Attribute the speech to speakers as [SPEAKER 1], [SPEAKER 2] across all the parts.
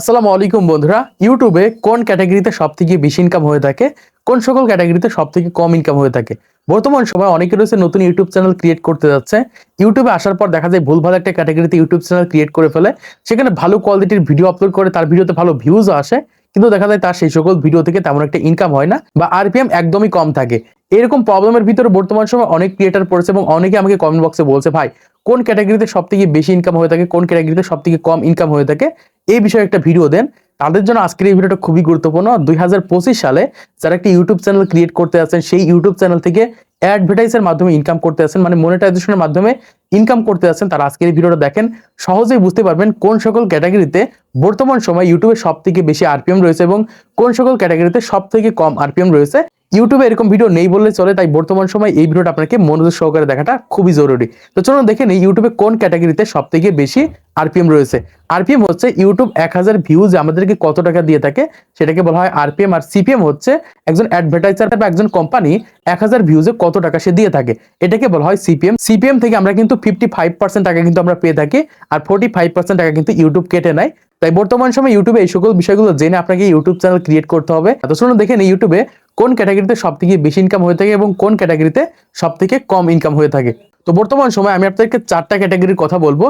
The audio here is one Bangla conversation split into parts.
[SPEAKER 1] আসসালামু আলাইকুম বন্ধুরা, ইউটিউবে কোন ক্যাটাগরিতে সব থেকে বেশি ইনকাম হয়ে থাকে? কোন সকল ক্যাটাগরিতে সব থেকে কম ইনকাম হয়ে থাকে? বর্তমান সময় অনেকে রয়েছে নতুন ইউটিউব চ্যানেল ক্রিয়েট করতে যাচ্ছে। ইউটিউবে আসার পর দেখা যায় ভুলভাল একটা ক্যাটাগরিতে ইউটিউব চ্যানেল ক্রিয়েট করে ফেলে। সেখানে ভালো কোয়ালিটির ভিডিও আপলোড করে, তার ভিডিওতে ভালো ভিউজ আসে। কিন্তু দেখা যায় তার সেই সকল ভিডিও থেকে তেমন একটা ইনকাম হয় না বা আরপিএম একদমই কম থাকে। এরকম প্রবলেমের ভিতরে বর্তমান সময় অনেক ক্রিয়েটার পড়েছে এবং অনেকে আমাকে কমেন্ট বক্সে বলছে, ভাই কোন ক্যাটাগরিতে সব থেকে বেশি ইনকাম হয়ে থাকে, কোন ক্যাটাগরিতে সব থেকে কম ইনকাম হয়ে থাকে, এই বিষয়ে একটা ভিডিও দেন। তাদের জন্য আজকের এই ভিডিওটা খুবই গুরুত্বপূর্ণ। দুই হাজার পঁচিশ সালে যারা একটা ইউটিউব চ্যানেল ক্রিয়েট করতে আছেন সেই ইউটিউব চ্যানেল থেকে অ্যাডভার্টাইজের মাধ্যমে ইনকাম করতে আছেন মানে মনিটাইজেশনের মাধ্যমে ইনকাম করতে আছেন তারা আজকের এই ভিডিওটা দেখেন। সহজেই বুঝতে পারবেন কোন সকল ক্যাটাগরিতে বর্তমান সময় ইউটিউবে সব থেকে বেশি আরপিএম রয়েছে এবং কোন সকল ক্যাটাগরিতে সব থেকে কম আরপিএম রয়েছে। ইউটিউবে এরকম ভিডিও নেই বললে চলে, তাই বর্তমান সময় এই ভিডিওটা আপনাকে মনোযোগ সহকারে দেখাটা খুবই জরুরি। তো চলুন দেখে নিই ইউটিউবে কোন ক্যাটাগরিতে সব থেকে বেশি আরপিএম রয়েছে। আরপিএম হচ্ছে ইউটিউব এক হাজার ভিউজ আমাদেরকে কত টাকা দিয়ে থাকে? সেটাকে বলা হয় আরপিএম আর সিপিএম হচ্ছে একজন অ্যাডভার্টাইজার বা একজন কোম্পানি এক হাজার ভিউজে কত টাকা সে দিয়ে থাকে। এটাকে বলা হয় সিপিএম সিপিএম থেকে আমরা কিন্তু ফিফটি ফাইভ পার্সেন্ট টাকা কিন্তু আমরা পেয়ে থাকি, আর ফোর্টি ফাইভ পার্সেন্ট টাকা কিন্তু ইউটিউব কেটে নেয়। তাই বর্তমান সময় ইউটিউবে এই সকল বিষয়গুলো জেনে আপনাকে ইউটিউব চ্যানেল ক্রিয়েট করতে হবে। তো শুনুন দেখেন ইউটিউবে কোন ক্যাটাগরিতে সব থেকে বেশি ইনকাম হয়ে থাকে এবং কোন ক্যাটাগরিতে সব থেকে কম ইনকাম হয়ে থাকে। তো বর্তমান সময় আমি আপনাদেরকে চারটা ক্যাটাগরির কথা বলব।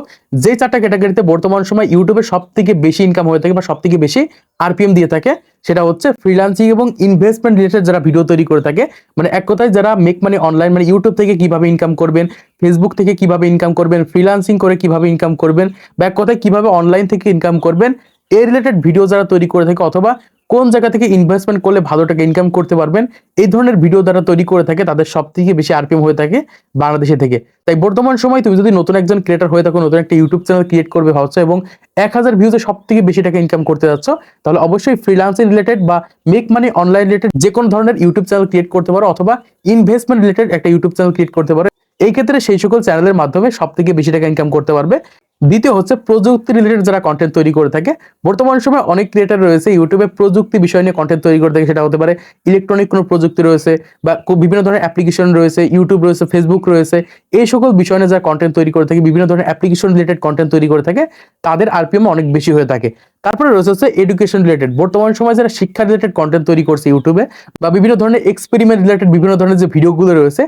[SPEAKER 1] যে চারটা ক্যাটাগরিতে বর্তমান সময় ইউটিউবে সব থেকে বেশি ইনকাম হয়ে থাকে বা সব থেকে বেশি আরপিএম দিয়ে থাকে, সেটা হচ্ছে ফ্রিলান্সিং এবং ইনভেস্টমেন্ট রিলেটেড যারা ভিডিও তৈরি করে থাকে। মানে এক কথায় যারা মেক মানে অনলাইন মানে ইউটিউব থেকে কীভাবে ইনকাম করবেন ফেসবুক থেকে কীভাবে ইনকাম করবেন ফ্রিলান্সিং করে কীভাবে ইনকাম করবেন, বা এক কথায় কীভাবে অনলাইন থেকে ইনকাম করবেন এই রিলেটেড ভিডিও যারা তৈরি করে থাকে অথবা কোন জায়গা থেকে ইনভেস্টমেন্ট করলে ভালো টাকা ইনকাম করতে পারবেন, এই ধরনের ভিডিও যারা তৈরি করে থাকে, তাদের সব থেকে বেশি আরপিএম হয়ে থাকে বাংলাদেশে থেকে। তাই বর্তমান সময় তুমি যদি নতুন একজন ক্রিয়েটার হয়ে থাকো, নতুন একটা ইউটিউব চ্যানেল ক্রিয়েট করবে ভাবছ এবং এক হাজার ভিউজে সব থেকে বেশি টাকা ইনকাম করতে যাচ্ছ, তাহলে অবশ্যই ফ্রিলান্সিং রিলেটেড বা মেক মানি অনলাইন রিলেটেড যে কোনো ধরনের ইউটিউব চ্যানেল ক্রিয়েট করতে পারো অথবা ইনভেস্টমেন্ট রিলেটেড একটা ইউটিউব চ্যানেল ক্রিয়েট করতে পারো। এই ক্ষেত্রে সেই সকল চ্যানেলের মাধ্যমে সব থেকে বেশি টাকা ইনকাম করতে পারবে। দ্বিতীয় হচ্ছে প্রযুক্তি রিলেটেড যারা কন্টেন্ট তৈরি করে থাকে, বর্তমান সময় অনেক ক্রিয়েটার রয়েছে ইউটিউবে প্রযুক্তি বিষয় নিয়ে কন্টেন্ট তৈরি করে থাকে, সেটা হতে পারে ইলেকট্রনিক কোনো প্রযুক্তি রয়েছে বা বিভিন্ন ধরনের অ্যাপ্লিকেশন রয়েছে ইউটিউব রয়েছে ফেসবুক রয়েছে, এই সকল বিষয় নিয়ে যারা কন্টেন্ট তৈরি করে থাকে, বিভিন্ন ধরনের অ্যাপ্লিকেশন রিলেটেড কন্টেন্ট তৈরি করে থাকে, তাদের আরপিএম অনেক বেশি হয়ে থাকে। তারপরে রয়েছে হচ্ছে এডুকেশন রিলেটেড বর্তমান সময় যারা শিক্ষা রিলেটেড কন্টেন্ট তৈরি করছে ইউটিউবে বা বিভিন্ন ধরনের এক্সপেরিমেন্ট রিলেটেড বিভিন্ন ধরনের যে ভিডিওগুলো রয়েছে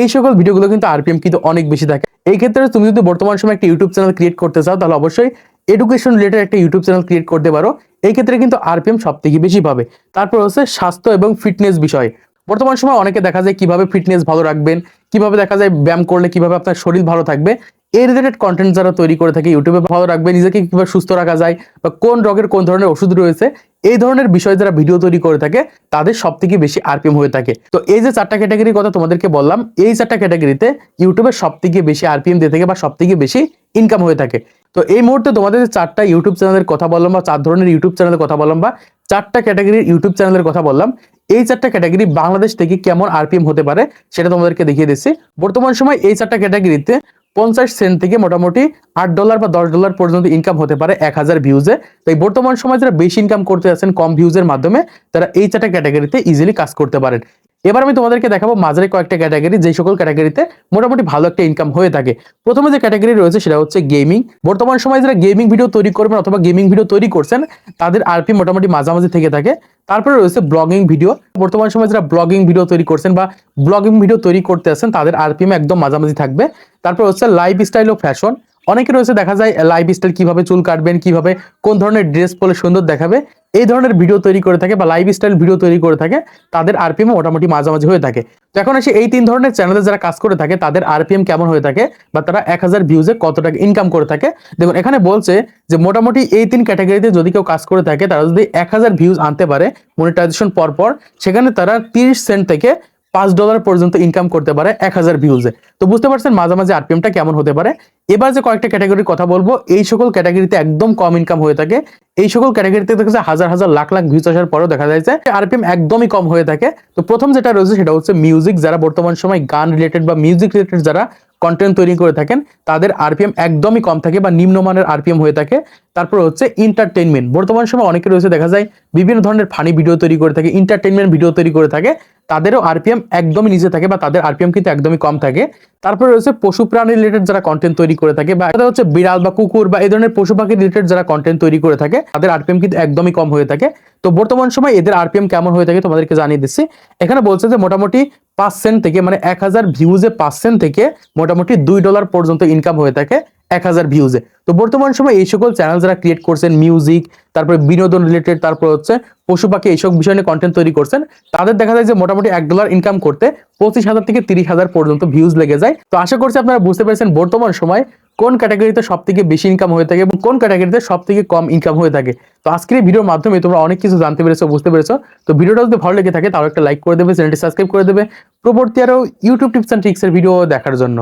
[SPEAKER 1] এই সকল ভিডিওগুলো কিন্তু আরপিএম কিন্তু অনেক বেশি থাকে এই ক্ষেত্রে তুমি যদি বর্তমান সময় একটা ইউটিউব চ্যানেল ক্রিয়েট করতে চাও, তাহলে অবশ্যই এডুকেশন রিলেটেড একটা ইউটিউব চ্যানেল ক্রিয়েট করতে পারো। এই ক্ষেত্রে কিন্তু আরপিএম সব থেকে বেশি পাবে। তারপর হচ্ছে স্বাস্থ্য এবং ফিটনেস বিষয়। বর্তমান সময় অনেকে দেখা যায় কীভাবে ফিটনেস ভালো রাখবেন, কীভাবে দেখা যায় ব্যায়াম করলে কীভাবে আপনার শরীর ভালো থাকবে। এই রিলেটেড কন্টেন্ট যারা তৈরি করে থাকে ইউটিউবে ভালো রাখবে, নিজেকে কীভাবে সুস্থ রাখা যায় বা কোন রোগের কোন ধরনের ওষুধ রয়েছে এই ধরনের বিষয় যারা ভিডিও তৈরি করে থাকে, তাদের সব থেকে বেশি আরপিএম হয়ে থাকে। তো এই যে চারটা ক্যাটাগরির কথা তোমাদেরকে বললাম, এই চারটা ক্যাটাগরিতে ইউটিউবের সব থেকে বেশি আরপিএম দিয়ে থাকে বা সব থেকে বেশি ইনকাম হয়ে থাকে। তো এই মুহূর্তে তোমাদের চারটা ইউটিউব চ্যানেলের কথা বললাম বা চার ধরনের ইউটিউব চ্যানেলের কথা বললাম বা চারটা ক্যাটাগরির ইউটিউব চ্যানেলের কথা বললাম, এই চারটা ক্যাটাগরি বাংলাদেশ থেকে কেমন আরপিএম হতে পারে সেটা তোমাদেরকে দেখিয়ে দিচ্ছি। বর্তমান সময় এই চারটা ক্যাটাগরিতে পঞ্চাশ সেন্ট থেকে মোটামুটি আট ডলার বা দশ ডলার পর্যন্ত ইনকাম হতে পারে এক হাজার ভিউজে তাই বর্তমান সময় যারা বেশি ইনকাম করতে আসেন কম ভিউজের মাধ্যমে, তারা এই চারটা ক্যাটাগরিতে ইজিলি কাজ করতে পারেন। এবার আমি তোমাদেরকে দেখাবো মাঝারি কয়েকটা ক্যাটাগরি যে সকল ক্যাটাগরিতে মোটামুটি ভালো একটা ইনকাম হয়ে থাকে। প্রথমে যে ক্যাটাগরি রয়েছে সেটা হচ্ছে গেমিং বর্তমান সময় যারা গেমিং ভিডিও তৈরি করবেন অথবা গেমিং ভিডিও তৈরি করছেন, তাদের আরপি মোটামুটি মাঝামাঝি থেকে থাকে। তারপরে রয়েছে ব্লগিং ভিডিও বর্তমান সময় যারা ব্লগিং ভিডিও তৈরি করছেন বা ব্লগিং ভিডিও তৈরি করতে আছেন তাদের আরপিএম একদম মাঝামাঝি থাকবে। তারপর হচ্ছে লাইফ স্টাইল ও ফ্যাশন অনেকে রয়েছে, দেখা যায় লাইফ স্টাইল কীভাবে চুল কাটবেন, কীভাবে, কোন ধরনের ড্রেস পরে সুন্দর দেখাবে, এই ধরনের ভিডিও তৈরি করে থাকে বা লাইফ স্টাইল ভিডিও তৈরি করে থাকে, তাদের আরপিএম মোটামুটি মাঝামাঝি হয়ে থাকে। তো এখন আসে এই তিন ধরনের চ্যানেলে যারা কাজ করে থাকে, তাদের আরপিএম কেমন হয়ে থাকে বা তারা এক হাজার ভিউজে কত টাকা ইনকাম করে থাকে। দেখুন, এখানে বলছে যে মোটামুটি এই তিন ক্যাটাগরিতে যদি কেউ কাজ করে থাকে, তারা যদি এক হাজার ভিউজ আনতে পারে মনিটাইজেশন পর পর, সেখানে তারা তিরিশ সেন্ট থেকে পাঁচ ডলার পর্যন্ত ইনকাম করতে পারে এক হাজার ভিউজে তো বুঝতে পারছেন মাঝামাঝি আরপিএমটা কেমন হতে পারে? এবার যে কয়েকটা ক্যাটাগরির কথা বলব, এই সকল ক্যাটাগরিতে একদম কম ইনকাম হয়ে থাকে। এই সকল ক্যাটাগরিতে দেখা যায় হাজার হাজার, লাখ লাখ ভিউজ আসার পরেও দেখা যায় যে আরপিএম একদমই কম হয়ে থাকে। তো প্রথম যেটা রয়েছে সেটা হচ্ছে মিউজিক যারা বর্তমান সময় গান রিলেটেড বা মিউজিক রিলেটেড যারা কন্টেন্ট তৈরি করে থাকেন, তাদের আরপিএম একদমই কম থাকে বা নিম্নমানের আরপিএম হয়ে থাকে। তারপর হচ্ছে এন্টারটেনমেন্ট বর্তমান সময় অনেকে রয়েছে দেখা যায় বিভিন্ন ধরনের ফানি ভিডিও তৈরি করে থাকে এন্টারটেনমেন্ট ভিডিও তৈরি করে থাকে। তাদেরও আরপিএম একদমই নিচে থাকে বা তাদের আরপিএম কিন্তু একদমই কম থাকে। তারপরে রয়েছে পশু প্রাণী রিলেটেড যারা কন্টেন্ট তৈরি করে থাকে বা এটা হচ্ছে বিড়াল বা কুকুর বা এই ধরনের পশু পাখি রিলেটেড যারা কন্টেন্ট তৈরি করে থাকে, তাদের আরপিএম কিন্তু একদমই কম হয়ে থাকে। তো বর্তমান সময় এদের আরপিএম কেমন হয়ে থাকে তোমাদেরকে জানিয়ে দিচ্ছি। এখানে বলছে যে মোটামুটি পাঁচ সেন্ট থেকে মানে এক হাজার ভিউজে পাঁচ সেন্ট থেকে মোটামুটি দুই ডলার পর্যন্ত ইনকাম হয়ে থাকে এক হাজার ভিউজে তো বর্তমান সময় এই সকল চ্যানেল যারা ক্রিয়েট করছেন মিউজিক তারপরে বিনোদন রিলেটেড তারপর হচ্ছে পশু পাখি এইসব বিষয় নিয়ে কন্টেন্ট তৈরি করছেন, তাদের দেখা যায় যে মোটামুটি এক ডলার ইনকাম করতে পঁচিশ হাজার থেকে তিরিশ হাজার পর্যন্ত ভিউজ লেগে যায়। তো আশা করছি আপনারা বুঝতে পেরেছেন বর্তমান সময় কোন ক্যাটাগরিতে সব থেকে বেশি ইনকাম হয়ে থাকে এবং কোন ক্যাটাগরিতে সব থেকে কম ইনকাম হয়ে থাকে? তো আজকের ভিডিওর মাধ্যমে তোমরা অনেক কিছু জানতে পেরেছ, বুঝতে পেরেছ। তো ভিডিওটা যদি ভালো লেগে থাকে তাহলে একটা লাইক করে দেবে চ্যানেলটি সাবস্ক্রাইব করে দেবে। প্রবর্তী আরও ইউটিউব টিপস অ্যান্ড ট্রিক্সের ভিডিও দেখার জন্য।